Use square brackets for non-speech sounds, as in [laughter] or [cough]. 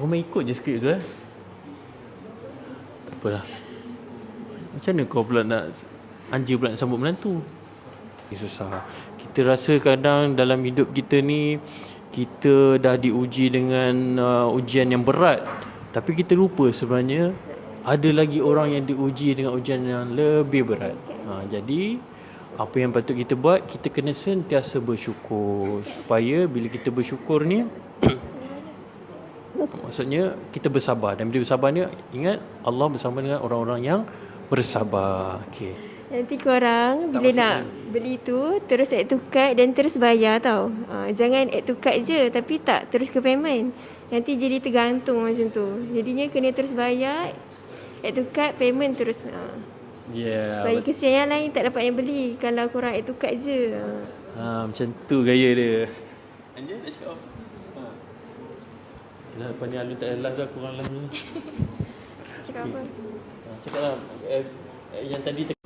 Kau main ikut je skrip tu eh. Tak apalah. Macam mana kau pula nak anja pula nak sambut menantu? Eh, susah. Kita rasa kadang dalam hidup kita ni kita dah diuji dengan uh, ujian yang berat. Tapi kita lupa sebenarnya ada lagi orang yang diuji dengan ujian yang lebih berat. Ha, jadi apa yang patut kita buat kita kena sentiasa bersyukur supaya bila kita bersyukur ni [clears throat] maksudnya kita bersabar dan bila bersabar ni ingat Allah bersama dengan orang-orang yang bersabar okey Nanti korang bila nak beli tu terus add to cart dan terus bayar tau. Ha, jangan add to cart je tapi tak terus ke payment. Nanti jadi tergantung macam tu. Jadinya kena terus bayar add to cart payment terus. Ha. yeah Supaya kesian yang lain tak dapat yang beli kalau korang add to cart je. Ha. ha, macam tu gaya dia Anja nak cakap Yalah, lepas ni Alun tak ada live dah kurang live ni [laughs] Cakap apa? Cakap lah eh, eh, yang tadi